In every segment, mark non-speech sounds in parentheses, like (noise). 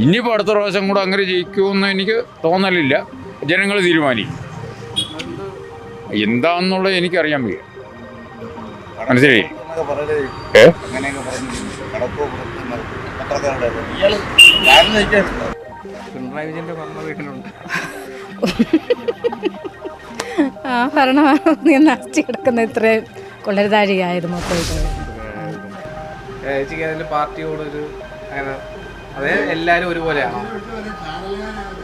ഇനിയിപ്പോൾ അടുത്ത പ്രാവശ്യം കൂടെ അങ്ങനെ ജയിക്കുമെന്ന് എനിക്ക് തോന്നലില്ല ജനങ്ങൾ തീരുമാനിക്കും എന്താണെന്നുള്ളത് എനിക്കറിയാൻ വയ്യ മനസ്സിലായി ഏ പിണറായി വിജയന്റെ ഭരണ വീട്ടിലുണ്ട് ആ ഭരണമാണ് നശിച്ചു കിടക്കുന്ന ഇത്രയും കൊള്ളരുതാഴികയായിരുന്നു മൊത്തം ഒരു ചേച്ചിക്ക് അതിൽ പാർട്ടിയോടൊരു അങ്ങനെ അതെ എല്ലാരും ഒരുപോലെയാണോ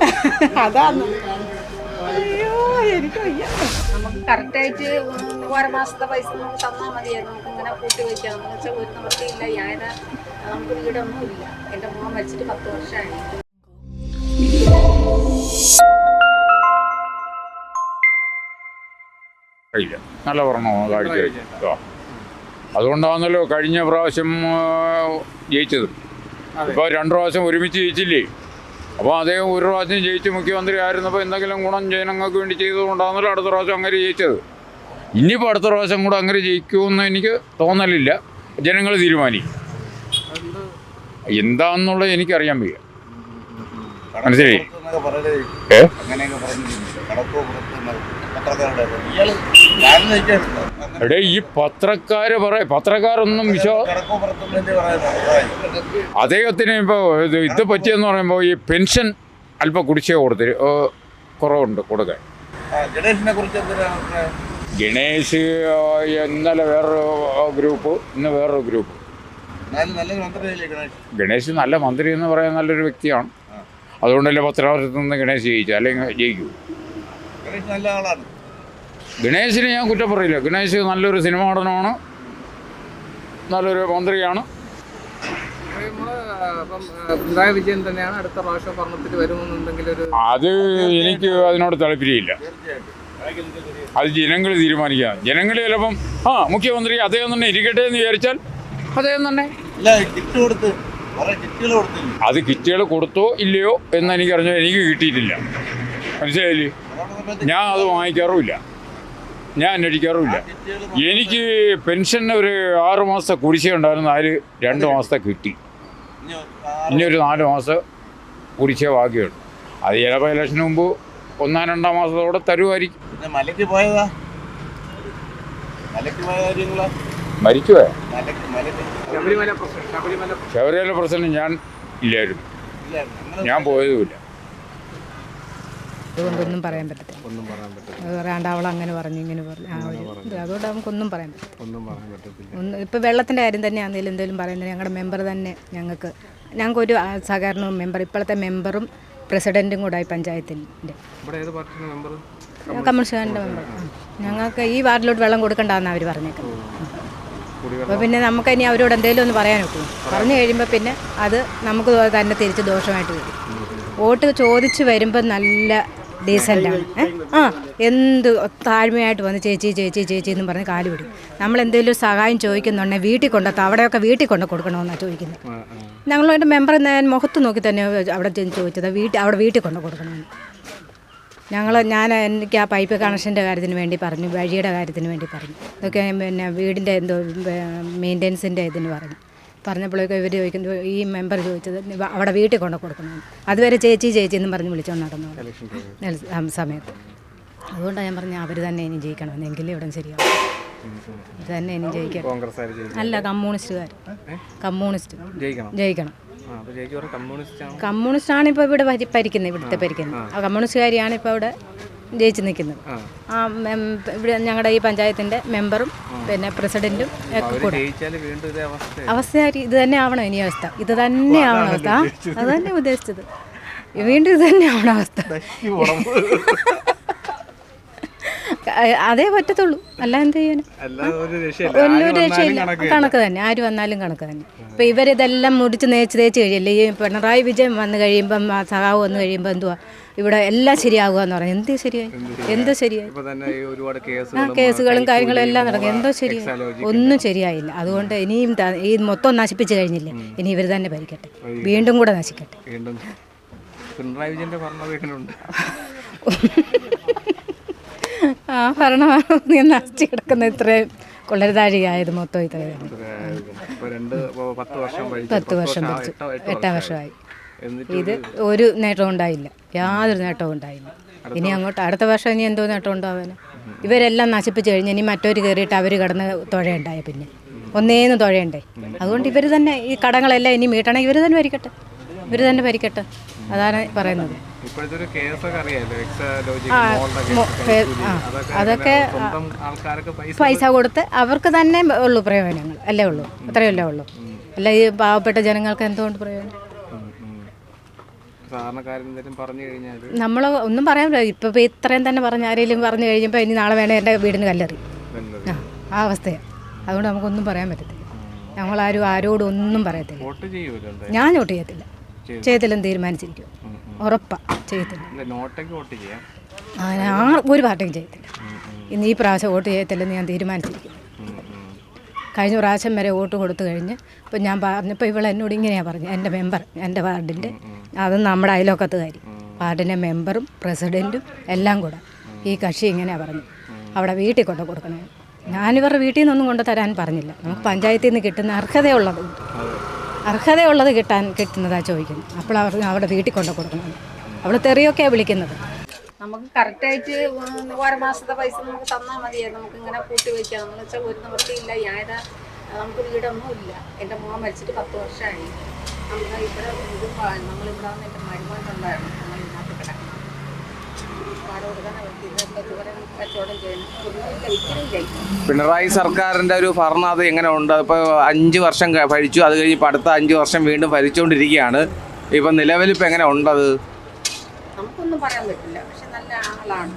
(laughs) അതാണ്. അയ്യോ എനിക്ക് വയ്യ. നമുക്ക് കറക്റ്റായിട്ട് ഓരോ മാസത്തെ പൈസ നമുക്ക് തന്നാൽ മതിയായിരുന്നു. നമുക്ക് ഇങ്ങനെ കൂട്ടി വയ്ക്കാം. എന്ന് വെച്ചാൽ ഒരു നിവൃത്തിയില്ല. ഞാൻ നമുക്ക് വീടൊന്നും ഇല്ല എന്റെ മോൻ മരിച്ചിട്ട് പത്ത് വർഷമായി. കഴിയില്ല. നല്ല പറഞ്ഞോ കാഴ്ച. അതുകൊണ്ടാണല്ലോ കഴിഞ്ഞ പ്രാവശ്യം ജയിച്ചത്. ഇപ്പോൾ രണ്ട് പ്രാവശ്യം ഒരുമിച്ച് ജയിച്ചില്ലേ? അപ്പോൾ അദ്ദേഹം ഒരു പ്രാവശ്യം ജയിച്ച് മുഖ്യമന്ത്രി ആയിരുന്നപ്പോൾ എന്തെങ്കിലും ഗുണം ജനങ്ങൾക്ക് വേണ്ടി ചെയ്തുകൊണ്ടാണല്ലോ അടുത്ത പ്രാവശ്യം അങ്ങനെ ജയിച്ചത്. ഇനിയിപ്പോൾ അടുത്ത പ്രാവശ്യം കൂടെ അങ്ങനെ ജയിക്കുമെന്ന് എനിക്ക് തോന്നലില്ല. ജനങ്ങൾ തീരുമാനിക്കും. എന്താണെന്നുള്ളത് എനിക്കറിയാൻ വയ്യ. മനസ്സിലായി? ഏ? എടേ ഈ പത്രക്കാര് പറയ പത്രക്കാരൊന്നും വിശ്വാ കടക്കോ പുറത്തുള്ളതിന്റെ പറയുന്നത് അദ്ദേഹത്തിന് ഇപ്പോൾ ഇത് ഇത് പറ്റിയെന്ന് പറയുമ്പോൾ ഈ പെൻഷൻ അല്പം കുടിശ്ശിക കൊടുത്തിരി കുറവുണ്ട് കൊടുക്കാൻ. ഗണേഷ് ഇന്നലെ വേറൊരു ഗ്രൂപ്പ് ഇന്ന് വേറൊരു ഗ്രൂപ്പ്. ഗണേഷ് നല്ല മന്ത്രി എന്ന് പറയാൻ നല്ലൊരു വ്യക്തിയാണ്. അതുകൊണ്ടല്ലേ പത്രാവർഷത്തിൽ നിന്ന് ഗണേഷ് ജയിച്ചു അല്ലെങ്കിൽ ജയിക്കൂ. ഗണേഷ് നല്ല ആളാണ്. ഗണേശിനെ ഞാൻ കുറ്റം പറയില്ല. ഗണേശ് നല്ലൊരു സിനിമ നടനമാണ് നല്ലൊരു മന്ത്രിയാണ്. പിണറായി വിജയൻ തന്നെയാണ് അടുത്ത പ്രാവശ്യം ഭരണത്തിൽ വരുമെന്നുണ്ടെങ്കിൽ ഒരു അത് എനിക്ക് അതിനോട് താല്പര്യമില്ല. അത് ജനങ്ങൾ തീരുമാനിക്കുക ജനങ്ങൾ ചിലപ്പം ആ മുഖ്യമന്ത്രി അദ്ദേഹം തന്നെ ഇരിക്കട്ടെ എന്ന് വിചാരിച്ചാൽ അദ്ദേഹം തന്നെ. അത് കിറ്റുകൾ കൊടുത്തോ ഇല്ലയോ എന്ന് എനിക്കറിഞ്ഞാൽ എനിക്ക് കിട്ടിയിട്ടില്ല. മനസ്സിലായില്ലേ? ഞാൻ അത് വാങ്ങിക്കാറുമില്ല. ഞാൻ അന്വേഷിക്കാറുമില്ല. എനിക്ക് പെൻഷൻ ഒരു ആറ് മാസത്തെ കുടിശ്ശിക ഉണ്ടായിരുന്നു. അതിൽ രണ്ട് മാസത്തെ കിട്ടി. ഇനി ഒരു നാല് മാസം കുടിശ്ശിക ബാക്കിയുണ്ട്. അത് ചിലപ്പോൾ ഇലക്ഷന് മുമ്പ് ഒന്നാം രണ്ടാം മാസത്തോടെ തരുമായിരിക്കും. പിന്നെ മലയ്ക്ക് പോയതാ? മലയ്ക്ക് പോയ കാര്യങ്ങളാ? മരിക്കുവേ? ശബരിമല പ്രശ്നം ഞാൻ ഇല്ലായിരുന്നു. ഞാൻ പോയതുമില്ല. അതുകൊണ്ടൊന്നും പറയാൻ പറ്റത്തില്ല. ഒന്നും പറയാൻ പറ്റത്തില്ല. അത് പറയാണ്ട് അവൾ അങ്ങനെ പറഞ്ഞു ഇങ്ങനെ പറഞ്ഞു. ആ ഒരു ഇത് അതുകൊണ്ട് നമുക്കൊന്നും പറയാൻ പറ്റില്ല ഒന്നും പറയാൻ പറ്റത്തില്ല. ഒന്ന് ഇപ്പോൾ വെള്ളത്തിന്റെ കാര്യം തന്നെ ആണെങ്കിലും എന്തെങ്കിലും പറയുന്നത് ഞങ്ങളുടെ മെമ്പർ തന്നെ ഞങ്ങൾക്ക് ഞങ്ങൾക്കൊരു ആ, സഹകരണ മെമ്പർ ഇപ്പോഴത്തെ മെമ്പറും പ്രസിഡന്റും കൂടായി ആയി പഞ്ചായത്തിന്റെ ഇവിടെ ഏത് പാർട്ടിയുടെ മെമ്പർ കമ്മ്യൂണിസ്റ്റുകാരന്റെ മെമ്പർ ആ. ഞങ്ങൾക്ക് ഈ വാർഡിലോട്ട് വെള്ളം കൊടുക്കണ്ടെന്നാണ് അവർ പറഞ്ഞേക്കുന്നത്. അപ്പോൾ പിന്നെ നമുക്ക് ഇനി അവരോട് എന്തെങ്കിലും ഒന്ന് പറയാൻ ഒക്കും. പറഞ്ഞു കഴിയുമ്പോൾ പിന്നെ അത് നമുക്ക് തന്നെ തിരിച്ച് ദോഷമായിട്ട് വരും. വോട്ട് ചോദിച്ച് വരുമ്പോൾ നല്ല ഡീസന്റാണ് ആ എന്ത് താഴ്മയായിട്ട് വന്ന് ചേച്ചി ചേച്ചി ചേച്ചി എന്ന് പറഞ്ഞ് കാൽ പിടിക്കും. നമ്മൾ എന്തെങ്കിലും സഹായം ചോദിക്കുന്നുണ്ടെങ്കിൽ വീട്ടിൽ കൊണ്ടെത്താം അവിടെയൊക്കെ വീട്ടിൽ കൊണ്ട് കൊടുക്കണമെന്നാണ് ചോദിക്കുന്നത്. ഞങ്ങളുടെ മെമ്പർ ഞാൻ മുഖത്ത് നോക്കി തന്നെ അവിടെ ചെന്ന് ചോദിച്ചത് വീട്ടിൽ അവിടെ വീട്ടിൽ കൊണ്ട് കൊടുക്കണമെന്ന്. ഞങ്ങൾ ഞാൻ എനിക്ക് ആ പൈപ്പ് കണക്ഷന്റെ കാര്യത്തിന് വേണ്ടി പറഞ്ഞു വഴിയുടെ കാര്യത്തിന് വേണ്ടി പറഞ്ഞു. ഇതൊക്കെ പിന്നെ വീടിന്റെ എന്തോ മെയിന്റെനൻസിന്റെ ഇതിന് പറഞ്ഞു. പറഞ്ഞപ്പോഴേക്കും ഇവർ ചോദിക്കുന്നത് ഈ മെമ്പർ ചോദിച്ചത് അവിടെ വീട്ടിൽ കൊണ്ട് കൊടുക്കണമെന്ന് അതുവരെ ചേച്ചി ചേച്ചി എന്നും പറഞ്ഞ് വിളിച്ചോണ്ട് നടന്നു സമയത്ത്. അതുകൊണ്ടാണ് ഞാൻ പറഞ്ഞത് അവർ തന്നെ ഇനി ജയിക്കണമെന്ന്. എങ്കിലും ഇവിടെ ശരിയാവും. ഇത് തന്നെ ഇനി ജയിക്കണം അല്ല കമ്മ്യൂണിസ്റ്റുകാർ കമ്മ്യൂണിസ്റ്റ്. ജയിക്കണം. കമ്മ്യൂണിസ്റ്റ് ആണ് ഇപ്പോൾ ഇവിടെ ഭരി- ഭരിക്കുന്നത് ഇവിടുത്തെ ഭരിക്കുന്നത്. കമ്മ്യൂണിസ്റ്റുകാരിയാണ് ഇപ്പോൾ ഇവിടെ ജയിച്ചു നിൽക്കുന്നത്. ആ. ഇവിടെ ഞങ്ങളുടെ ഈ പഞ്ചായത്തിന്റെ മെമ്പറും പിന്നെ പ്രസിഡന്റും ഒക്കെ കൂടെ. അവസ്ഥ ഇത് തന്നെ ആവണം ഇനി അവസ്ഥ. ഇത് തന്നെ ആവണം അവസ്ഥ. അത് തന്നെ ഉദ്ദേശിച്ചത്. വീണ്ടും ഇത് തന്നെ ആവണം അവസ്ഥ. അതേ പറ്റത്തുള്ളൂ. അല്ല എന്ത് ചെയ്യാനും? ഒരു രക്ഷയില്ല. കണക്ക് തന്നെ. ആര് വന്നാലും കണക്ക് തന്നെ. ഇപ്പം ഇവരിതെല്ലാം മുടിച്ച് നേച്ച് തേച്ച് കഴിയല്ലേ? ഈ പിണറായി വിജയൻ വന്നു കഴിയുമ്പം സഹാവ് വന്നു വന്ന് കഴിയുമ്പോൾ എന്തുവാ? ഇവിടെ എല്ലാം ശരിയാകുക എന്ന് പറഞ്ഞു. എന്ത് ശരിയായി? എന്തോ ശരിയായി? ആ കേസുകളും കാര്യങ്ങളും എല്ലാം നടക്കും എന്തോ ശരിയായി? ഒന്നും ശരിയായില്ല. അതുകൊണ്ട് ഇനിയും ഈ മൊത്തം നശിപ്പിച്ച് കഴിഞ്ഞില്ലേ? ഇനി ഇവർ തന്നെ ഭരിക്കട്ടെ. വീണ്ടും കൂടെ നശിക്കട്ടെ. പിണറായി വിജയന്റെ ആ ഭരണമാണ് നശിച്ചു കിടക്കുന്ന ഇത്രയും കൊള്ളരുതാഴികയായത് മൊത്തം ഇത്രയും. പത്ത് വർഷം. പത്ത് വർഷം എട്ടാം വർഷമായി. ഇത് ഒരു നേട്ടവും ഉണ്ടായില്ല. യാതൊരു നേട്ടവും ഉണ്ടായില്ല. ഇനി അങ്ങോട്ട് അടുത്ത വർഷം ഇനി എന്തോ നേട്ടം ഉണ്ടാവാൻ ഇവരെല്ലാം നശിപ്പിച്ച് കഴിഞ്ഞ് ഇനി മറ്റൊരു കയറിയിട്ട് അവർ കിടന്ന് തുഴയുണ്ടായ പിന്നെ. ഒന്നേന്ന് തുഴയണ്ടേ അതുകൊണ്ട് ഇവർ തന്നെ ഈ കടങ്ങളെല്ലാം ഇനി മീട്ടണേ ഇവർ തന്നെ ഭരിക്കട്ടെ. ഇവർ തന്നെ ഭരിക്കട്ടെ. അതാണ് പറയുന്നത്. അതൊക്കെ പൈസ കൊടുത്ത് അവർക്ക് തന്നെ ഉള്ളൂ പ്രയോജനങ്ങൾ. അല്ലേ ഉള്ളൂ. അത്രയല്ലേ ഉള്ളൂ. അല്ല ഈ പാവപ്പെട്ട ജനങ്ങൾക്ക് എന്തുകൊണ്ട് പ്രയോജനം? നമ്മൾ ഒന്നും പറയാൻ പറ്റില്ല. ഇപ്പം ഇത്രയും തന്നെ പറഞ്ഞ ആരെങ്കിലും പറഞ്ഞു കഴിഞ്ഞപ്പോ ഇനി നാളെ വേണേ എന്റെ വീടിന് കല്ലെറി. ആ ആ അവസ്ഥയാണ് അതുകൊണ്ട് നമുക്കൊന്നും പറയാൻ പറ്റത്തില്ല. ഞങ്ങൾ ആരും ആരോടും ഒന്നും പറയത്തില്ല. ഞാൻ വോട്ട് ചെയ്യത്തില്ല. ചെയ്യത്തില്ലെന്ന് തീരുമാനിച്ചിരിക്കും ഉറപ്പാ ചെയ്യത്തില്ല. ആ, ഞാൻ ഒരു പാർട്ടിയും ചെയ്യത്തില്ല. ഇന്ന് ഈ പ്രാവശ്യം വോട്ട് ചെയ്യത്തില്ലെന്ന് ഞാൻ തീരുമാനിച്ചിരിക്കും. കഴിഞ്ഞ പ്രാവശ്യം വരെ വോട്ട് കൊടുത്തു കഴിഞ്ഞ് ഇപ്പം ഞാൻ പറഞ്ഞപ്പോൾ ഇവൾ എന്നോട് ഇങ്ങനെയാണ് പറഞ്ഞത് എന്റെ മെമ്പർ എന്റെ വാർഡിന്റെ അത് നമ്മുടെ അയലോക്കത്തുകാരി വാർഡിന്റെ മെമ്പറും പ്രസിഡന്റും എല്ലാം കൂടെ. ഈ കക്ഷി ഇങ്ങനെയാണ് പറഞ്ഞു. അവിടെ വീട്ടിൽ കൊണ്ട് കൊടുക്കണേ. ഞാനിവരുടെ വീട്ടിൽ നിന്നൊന്നും കൊണ്ട് തരാൻ പറഞ്ഞില്ല. നമുക്ക് പഞ്ചായത്തിൽ നിന്ന് കിട്ടുന്ന അർഹതയുള്ളത്. അർഹതയുള്ളത് കിട്ടാൻ കിട്ടുന്നതാണ് ചോദിക്കുന്നത്. അപ്പോൾ അവർ അവിടെ വീട്ടിൽ കൊണ്ട് കൊടുക്കണം അവൾ തെറിയൊക്കെയാണ് വിളിക്കുന്നത്. നമുക്ക് കറക്റ്റായിട്ട് ഒരു മാസത്തെ പൈസ നമുക്ക് തന്നാൽ മതിയായിരുന്നു. നമുക്ക് ഇങ്ങനെ കൂട്ടി വെക്കാം. എന്ന് വെച്ചാൽ ഒരു നിവൃത്തിയില്ല. ഞാനിത് നമുക്ക് വീടൊന്നും ഇല്ല. എന്റെ മോൻ മരിച്ചിട്ട് പത്ത് വർഷമായി നമ്മൾ ഇവിടെ ഇത് നമ്മളിവിടെ വന്ന് എന്റെ മരുമോണ്ടുണ്ടായിരുന്നു നമ്മൾ ഇതിനകത്ത് കിടക്കണം. പാൽ കൊടുക്കാൻ പിണറായി സർക്കാരിന്റെ ഒരു ഭരണം അത് എങ്ങനെ ഉണ്ട്? ഇപ്പോൾ അഞ്ച് വർഷം ഭരിച്ചു. അത് കഴിഞ്ഞ് അടുത്ത അഞ്ച് വർഷം വീണ്ടും ഭരിച്ചുകൊണ്ടിരിക്കുകയാണ്. ഇപ്പം നിലവിലിപ്പോൾ എങ്ങനെ ഉണ്ടത്? നമുക്കൊന്നും പറയാൻ പറ്റില്ല. പക്ഷെ നല്ല ആളാണ്.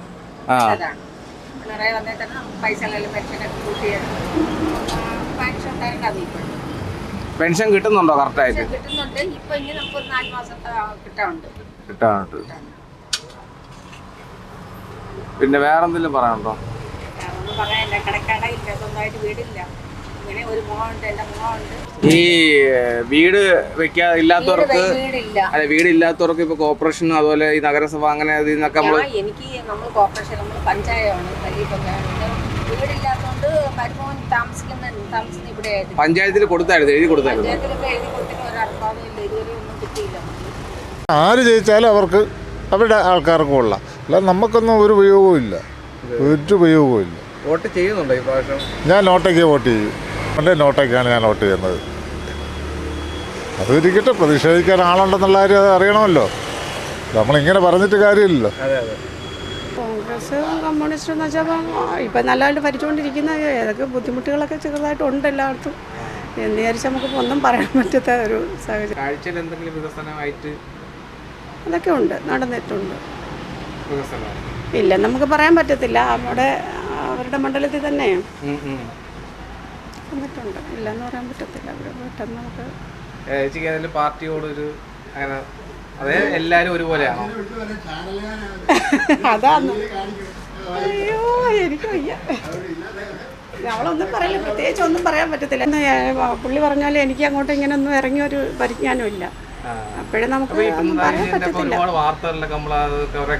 അതാണ് പിണറായി വന്നേ തന്നെ നമുക്ക് പൈസകളെല്ലാം പെൻഷനൊക്കെ കൂട്ടിയത് പെൻഷൻ ഉണ്ടായിട്ട് പെൻഷൻ കിട്ടുന്നുണ്ടോ കറക്റ്റായിട്ട് കിട്ടുന്നുണ്ട്. ഇപ്പൊ ഇനി നമുക്കൊരു നാല് മാസത്തെ കിട്ടാറുണ്ട് കിട്ടാനുണ്ട്. പിന്നെ വേറെന്തെങ്കിലും പറയാനുണ്ടോ? പറയാനില്ല. കടക്കടയില്ല സ്വന്തമായിട്ട് വീടില്ല. ഇങ്ങനെ ഒരു എന്റെ ഈ വീട് വെക്കാ ഇല്ലാത്തവർക്ക് വീട് വീടില്ല. അല്ല വീടില്ലാത്തവർക്ക് ഇപ്പോൾ കോർപ്പറേഷനും അതുപോലെ ഈ നഗരസഭ അങ്ങനെ ഇതിൽ നിന്നൊക്കെ ഞാൻ എനിക്ക് നമ്മൾ കോർപ്പറേഷൻ നമ്മൾ പഞ്ചായത്താണ് വലിയ പഞ്ചായത്ത് വീടില്ലാത്തതുകൊണ്ട് മരുമോൻ താമസിക്കുന്ന താമസിക്കുന്ന ഇവിടെ ആയിരുന്നു. പഞ്ചായത്തിൽ കൊടുത്തായിരുന്നു എഴുതി കൊടുത്തായിരുന്നു. പഞ്ചായത്തിലൊക്കെ എഴുതി കൊടുത്തിട്ട് ഒരു ഇതുവരെ ഒന്നും കിട്ടിയില്ല. ആര് ജയിച്ചാലും അവർക്ക് അവരുടെ ആൾക്കാർക്ക് കൊള്ളാം. അല്ല നമുക്കൊന്നും ഒരു ഉപയോഗവും ഇല്ല. ഒരു ഉപയോഗവും ഇല്ല. വോട്ട് ചെയ്യുന്നുണ്ടോ ഈ പ്രാവശ്യം? ഞാൻ നോട്ടയ്ക്ക് വോട്ട് ചെയ്യും. എന്റെ നോട്ടൊക്കെയാണ് ഞാൻ വോട്ട് ചെയ്യുന്നത്. അത് ഇരിക്കട്ടെ പ്രതിഷേധിക്കാൻ ആളുണ്ടെന്നുള്ള കാര്യം അത് അറിയണമല്ലോ. നമ്മളിങ്ങനെ പറഞ്ഞിട്ട് കാര്യമില്ലല്ലോ. അതെ അതെ. കോൺഗ്രസ് കമ്മ്യൂണിസ്റ്റ് എന്ന് വെച്ചാൽ ഇപ്പം നല്ലതായിട്ട് ഭരിച്ചുകൊണ്ടിരിക്കുന്ന ഏതൊക്കെ ബുദ്ധിമുട്ടുകളൊക്കെ ചെറുതായിട്ട് ഉണ്ട് എല്ലായിടത്തും. എന്ന് വിചാരിച്ച് നമുക്ക് ഒന്നും പറയാൻ പറ്റാത്ത ഒരു സാഹചര്യം. എന്തെങ്കിലും വികസനമായിട്ട് അതൊക്കെ ഉണ്ട് നടന്നിട്ടുണ്ട്. ഇല്ല നമുക്ക് പറയാൻ പറ്റത്തില്ല. അവിടെ അവരുടെ മണ്ഡലത്തിൽ തന്നെ. വന്നിട്ടുണ്ട്. ഇല്ലെന്ന് പറയാൻ പറ്റത്തില്ല. അവർ പെട്ടെന്ന് നമുക്ക് ചേച്ചിക്ക് അതിൽ പാർട്ടിയോട് ഒരു അങ്ങനെ അതെ എല്ലാരും ഒരുപോലെയാണോ? അതാണ് അയ്യോ എനിക്ക് വയ്യ. അവളൊന്നും പറയില്ല. പ്രത്യേകിച്ച് ഒന്നും പറയാൻ പറ്റത്തില്ല. പുള്ളി പറഞ്ഞാലും എനിക്ക് അങ്ങോട്ട് ഇങ്ങനെ ഒന്നും ഇറങ്ങിയ ഒരു പരിജ്ഞാനം ഇല്ല. അപ്പോഴേ നമുക്ക് പറയാൻ പറ്റത്തില്ല. ഒരുപാട് വാർത്തകളിലൊക്കെ നമ്മൾ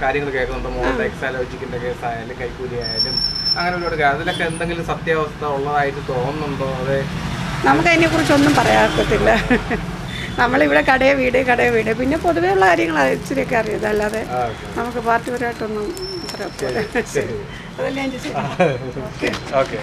കാര്യങ്ങൾ കേൾക്കുന്നുണ്ട്. മോളുടെ എക്സാലോജിക്കിന്റെ കേസായാലും കൈക്കൂലി ആയാലും അങ്ങനെ ഒരുപാട് അതിലൊക്കെ എന്തെങ്കിലും സത്യാവസ്ഥ ഉള്ളതായിട്ട് തോന്നുന്നുണ്ടോ? അതെ. നമുക്ക് അതിനെ കുറിച്ചൊന്നും പറയാത്തില്ല നമ്മളിവിടെ കടയെ വീട് കടയെ വീട്. പിന്നെ പൊതുവേ ഉള്ള കാര്യങ്ങൾ ഇച്ചിരിയൊക്കെ അറിയത് അല്ലാതെ നമുക്ക് പാർട്ടിപരമായിട്ടൊന്നും അതല്ലേ (laughs) ഓക്കെ.